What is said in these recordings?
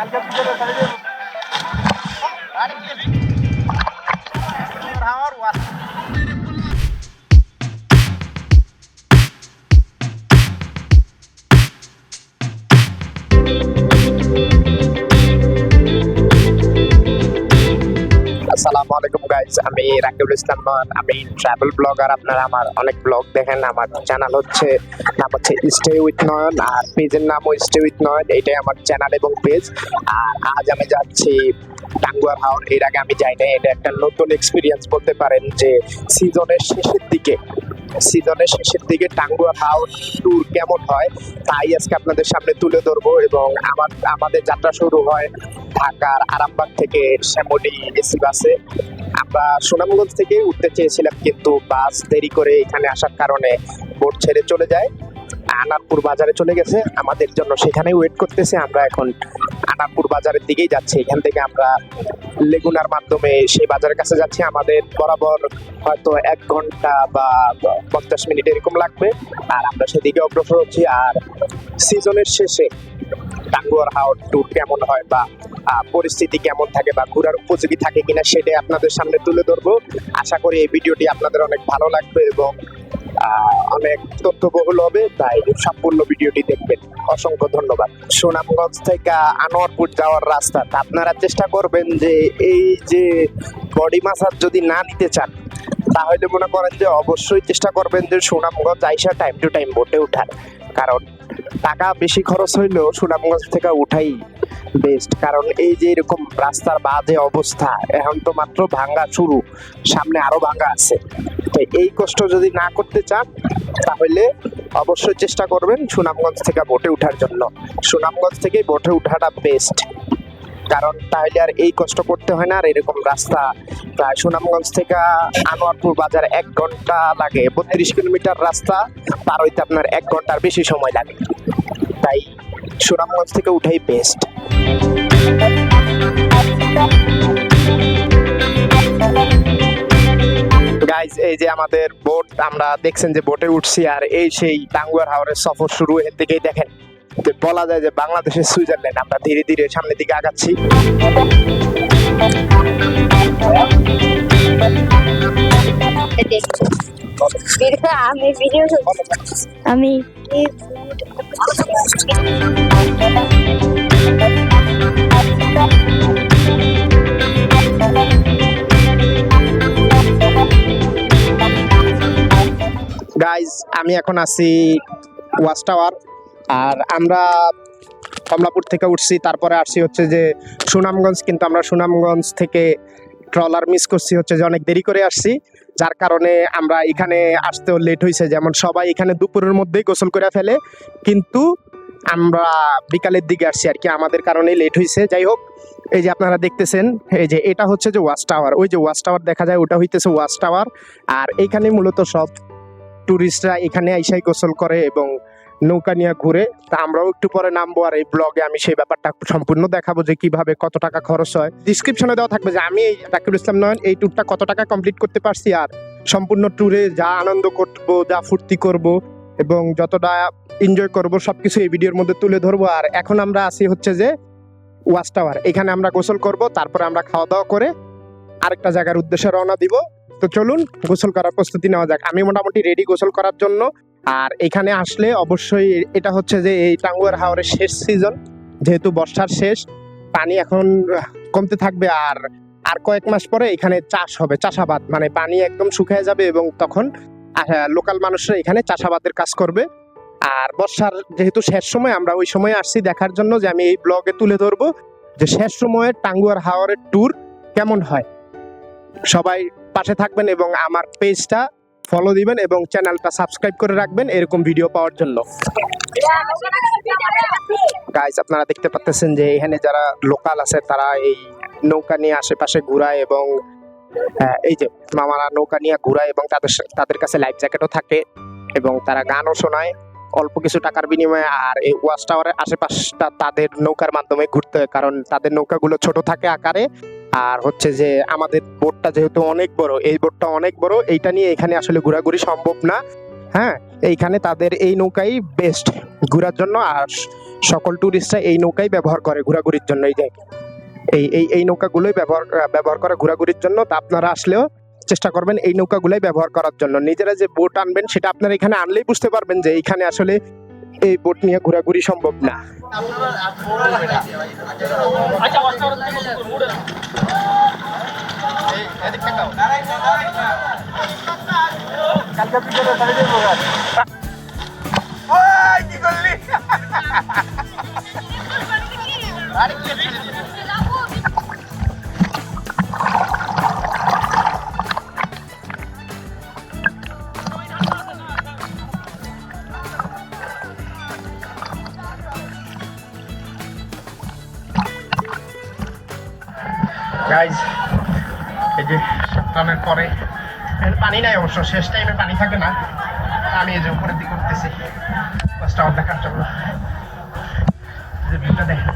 కలిగే আসসালামু আলাইকুম গাইস আমি রাকিবুল ইসলাম মান আমি ট্রাভেল ব্লগার আপনারা আমার অনেক ব্লগ দেখেন, আমার চ্যানেল হচ্ছে, নাম হচ্ছে স্টে উইথ নয়ন আর পেজের নামও স্টে উইথ নয়ন এটাই আমার চ্যানেল এবং পেজ আর আজ আমি যাচ্ছি টাঙ্গুয়ার হাওর এর আগে আমি যাই নাই এটা একটা নতুন এক্সপিরিয়েন্স বলতে পারেন যে সিজনের শেষের দিকে। সিজনের শেষের দিকে টাঙ্গুয়া হাওর ট্যুর কেমন হয়, তাই আজকে আপনাদের সামনে তুলে ধরবো এবং আমার, আমাদের যাত্রা শুরু হয় ঢাকার আরামবাগ থেকে শ্যামলি এসি বাসে। আমরা সুনামগঞ্জ থেকে উঠতে চেয়েছিলাম কিন্তু বাস দেরি করে এখানে আসার কারণে বোট ছেড়ে চলে যায়। আনারপুর বাজারে চলে গেছে। আমাদের জন্য সেখানেই ওয়েট করতেছে। আমরা এখন আনারপুর বাজারের দিকেই যাচ্ছি। এখান থেকে আমরা লেগুনার মাধ্যমে সেই বাজারের কাছে যাচ্ছি। আমাদের বরাবর হয়তো এক ঘণ্টা বা পঞ্চাশ মিনিট এরকম লাগবে। আর আমরা সেদিকে অগ্রসর হচ্ছি। আর সিজনের শেষে টাঙ্গুয়ার হাওর ট্যুর কেমন হয় বা পরিস্থিতি কেমন থাকে বা ঘোরার উপযোগী থাকে কিনা সেটাই আপনাদের সামনে তুলে ধরবো। আশা করি এই ভিডিওটি আপনাদের অনেক ভালো লাগবে এবং অনেক তথ্যবহুল হবে, তাই সম্পূর্ণ ভিডিওটি দেখবেন। অসংখ্য ধন্যবাদ। সুনামগঞ্জ থেকে আনোয়ারপুর যাওয়ার রাস্তা। আপনারা চেষ্টা করবেন যে এই যে বডি মাসাজ যদি না নিতে চান, তাহলে মনে করেন যে অবশ্যই চেষ্টা করবেন যে সুনামগঞ্জ আইসা টাইম টু টাইম বোটে উঠার। কারণ টাকা বেশি খরচ হইলেও সুনামগঞ্জ থেকে উঠাই বেস্ট কারণ এই যে এরকম রাস্তার বাজে অবস্থা, এখন তো মাত্র ভাঙ্গা শুরু, সামনে আরও ভাঙ্গা আছে। তো এই কষ্ট যদি না করতে চান, তাহলে অবশ্যই চেষ্টা করবেন সুনামগঞ্জ থেকে বোটে উঠার জন্য। সুনামগঞ্জ থেকে বোটে উঠাটা বেস্ট কারণ তাহলে আর এই কষ্ট করতে হয় না। আর এরকম রাস্তা প্রায় সুনামগঞ্জ থেকে আনোয়ারপুর বাজার এক ঘণ্টা লাগে। বত্রিশ কিলোমিটার রাস্তা পার হইতে আপনার এক ঘণ্টার বেশি সময় লাগে। তাই সুনামগঞ্জ থেকে উঠাই বেস্ট গাইজ এই যে আমাদের বোট আমরা দেখছেন যে বোটে উঠছি আর এই সেই টাঙ্গুয়ার হাওরের সফর শুরু, এর থেকেই দেখেন। যে বলা যায় যে বাংলাদেশের সুইজারল্যান্ড আমরা ধীরে ধীরে সামনের দিকে আগাচ্ছি। আমি ভিডিও আমি গাইজ আমি এখন আছি ওয়াচ টাওয়ার আর আমরা কমলাপুর থেকে উঠছি, তারপরে আসছি হচ্ছে যে সুনামগঞ্জ, কিন্তু আমরা সুনামগঞ্জ থেকে ট্রলার মিস করছি হচ্ছে যে অনেক দেরি করে আসছি। যার কারণে আমরা এখানে আসতেও লেট হয়েছে যেমন সবাই এখানে দুপুরের মধ্যেই গোসল করে ফেলে, কিন্তু আমরা বিকালের দিকে আসছি আর কি, আমাদের কারণেই লেট হয়েছে যাই হোক, এই যে আপনারা দেখতেছেন, এই যে এটা হচ্ছে যে ওয়াচ টাওয়ার ওই যে ওয়াচ টাওয়ার দেখা যায়, ওটা হইতেছে ওয়াচ টাওয়ার আর এখানে মূলত সব টুরিস্টরা এখানে আইসাই গোসল করে এবং নৌকা নিয়ে ঘুরে, তা আমরাও একটু পরে নামবো আর এই ব্লগে আমি সেই ব্যাপারটা সম্পূর্ণ দেখাবো যে কীভাবে কত টাকা খরচ হয়। ডিসক্রিপশনে দেওয়া থাকবে যে আমি এই রাকিবুল ইসলাম নয়ন এই ট্যুরটা কত টাকা কমপ্লিট করতে পারছি আর সম্পূর্ণ ট্যুরে যা আনন্দ করব, যা ফুর্তি করব এবং যতটা এনজয় করব সবকিছু এই ভিডিওর মধ্যে তুলে ধরবো। আর এখন আমরা আছি হচ্ছে যে ওয়াচ টাওয়ার এখানে আমরা গোসল করব, তারপরে আমরা খাওয়া দাওয়া করে আরেকটা জায়গার উদ্দেশ্যে রওনা দিব। তো চলুন, গোসল করার প্রস্তুতি নেওয়া যাক। আমি মোটামুটি রেডি গোসল করার জন্য আর এখানে আসলে অবশ্যই এটা হচ্ছে যে এই টাঙ্গুয়ার হাওরের শেষ সিজন যেহেতু বর্ষার শেষ, পানি এখন কমতে থাকবে আর আর কয়েক মাস পরে এখানে চাষ হবে, চাষাবাদ মানে পানি একদম শুকিয়ে যাবে এবং তখন লোকাল মানুষরা এখানে চাষাবাদের কাজ করবে। আর বর্ষার যেহেতু শেষ সময়, আমরা ওই সময় আসছি দেখার জন্য যে আমি এই ব্লগে তুলে ধরবো যে শেষ সময়ে টাঙ্গুয়ার হাওরের ট্যুর কেমন হয়। সবাই পাশে থাকবেন এবং আমার পেজটা ফলো দিবেন এবং চ্যানেলটা সাবস্ক্রাইব করে রাখবেন এরকম ভিডিও পাওয়ার জন্য। গাইজ আপনারা দেখতে পাচ্ছেন যে এখানে যারা লোকাল আছে, তারা এই নৌকা নিয়ে আশেপাশে ঘুরায় এবং এই যে মামারা নৌকা নিয়ে ঘুরায় এবং তাদের তাদের কাছে লাইফ জ্যাকেটও থাকে এবং তারা গানও শোনায়। অল্প কিছু টাকার বিনিময়ে আর এই ওয়াচ টাওয়ারের আশেপাশটা তাদের নৌকার মাধ্যমে ঘুরতে হয়, কারণ তাদের নৌকাগুলো ছোট থাকে আকারে। আর হচ্ছে যে আমাদের বোটটা যেহেতু অনেক বড়, এই বোটটা অনেক বড়, এইটা নিয়ে এখানে আসলে ঘোরাঘুরি সম্ভব না। হ্যাঁ এইখানে তাদের এই নৌকাই বেস্ট ঘোরার জন্য আর সকল টুরিস্টরা এই নৌকাই ব্যবহার করে ঘোরাঘুরির জন্য। এই এই এই এই নৌকাগুলোই ব্যবহার ব্যবহার করে ঘোরাঘুরির জন্য। তা আপনারা আসলেও চেষ্টা করবেন এই নৌকাগুলোই ব্যবহার করার জন্য। নিজেরা যে বোট আনবেন, সেটা আপনারা এখানে আনলেই বুঝতে পারবেন যে এইখানে আসলে এই বোট নিয়ে ঘোরাঘুরি সম্ভব না। গাইজ পরে। পানি নাই অবশ্য শেষ টাইমে পানি থাকে না। আমি এই যে উপরের দিকে উঠতেছি। বাসটা দেখার জন্য যে ভিউটা দেখেন।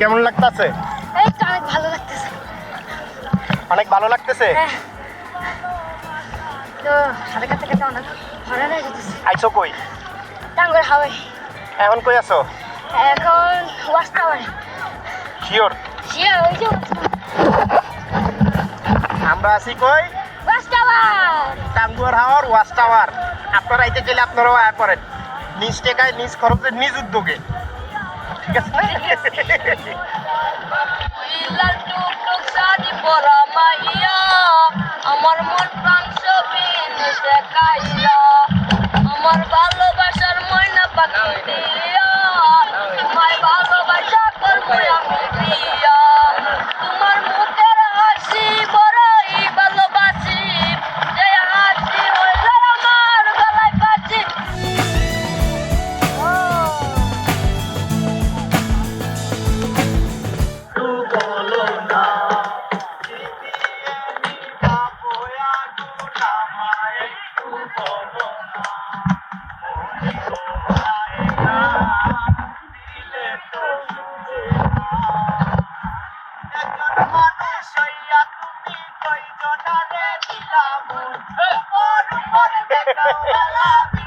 কেমন লাগতাছে? অনেক ভালো লাগতেছে। অনেক ভালো লাগতেছে? হ্যাঁ। তো সাড়ে কাছে কাছে অনেক ভালো হয়ে আইসো কই? টাঙ্গর হাওয়াই এখন কই আছো? এখন ওয়াশ টাওয়ার। শিওর? শিয়া ওই যে আমরা আছি কই? Wash tower. টাঙ্গুয়ার হাওয়ার ওয়াচ টাওয়ার। আপনারা আইতে চাইলে আপনারাও আয় করেন নিজ টেকায় নিজ খরচে নিজ উদ্যোগে। ঠিক আছে? আমার মন প্রাণ সবই আমার ভালোবাসার 不見你啊，快把。Thank you.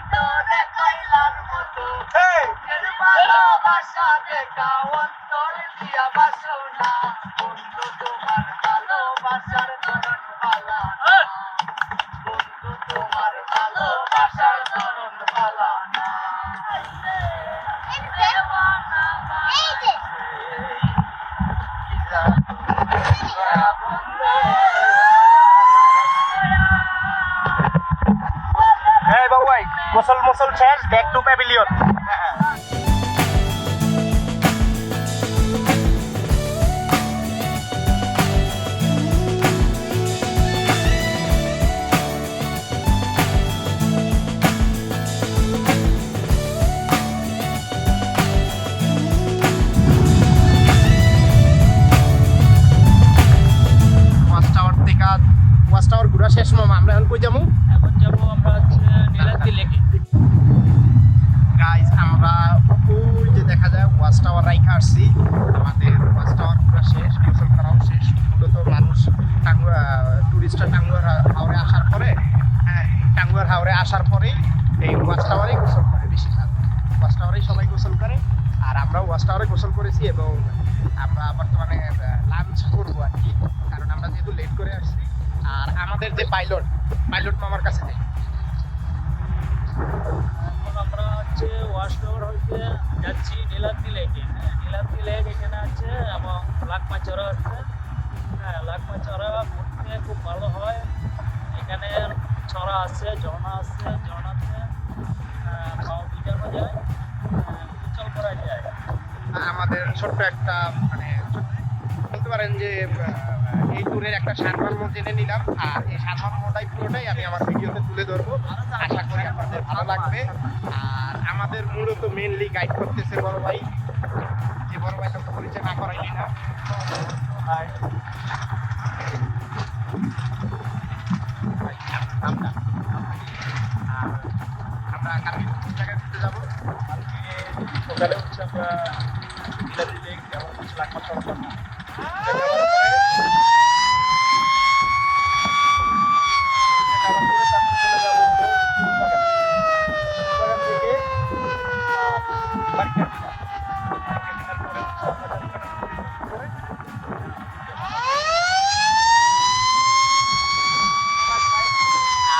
গোসল করে। আর আমরাও ওয়াচ টাওয়ারে গোসল করেছি এবং আমরা বর্তমানে লাঞ্চ করব আর কি, কারণ আমরা যেহেতু লেট করে আসছি। আর আমাদের যে পাইলট পাইলট মামার কাছে যাই। আমরা হচ্ছে ওয়াশ টাওয়ার হইতে যাচ্ছি নীলাদ্রি লেকে। হ্যাঁ নীলাদ্রি লেক এখানে আছে এবং লাকমা চড়া আছে। হ্যাঁ লাকমা চড়া ঘুরতে খুব ভালো হয়। এখানে ছড়া আছে, ঝর্ণা আছে, ঝর্ণাতে পাও ভিজানো যায়। আমাদের ছোট্ট একটা মানে বলতে পারেন যে এই ট্যুরের একটা সারমর্ম জেনে নিলাম। আর এই সারমর্মটাই পুরোটাই আমি আমার ভিডিওতে তুলে ধরবো। আশা করি আপনাদের ভালো লাগবে। আর আমাদের মূলত মেনলি গাইড করতেছে বড় ভাই। যে বড় ভাই তো পরিচয় না করাইনি না আমরা কালকে জায়গায় ঘুরতে যাব? সকালে হচ্ছে আমরা লেক চড়া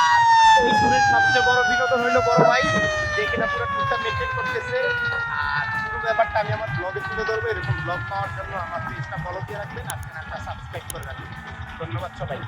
আর এই ট্যুরের সবচেয়ে বড় বিনোদন হইল বড় ভাই যে কিনা পুরো টুকটা মেনটেন করতেছে। আর পুরো ব্যাপারটা আমি আমার ব্লগে তুলে ধরবো। এরকম ব্লগ পাওয়ার জন্য আমার পেজটা ফলো দিয়ে রাখবেন। আর চ্যানেলটা সাবস্ক্রাইব করে রাখবেন। ধন্যবাদ সবাই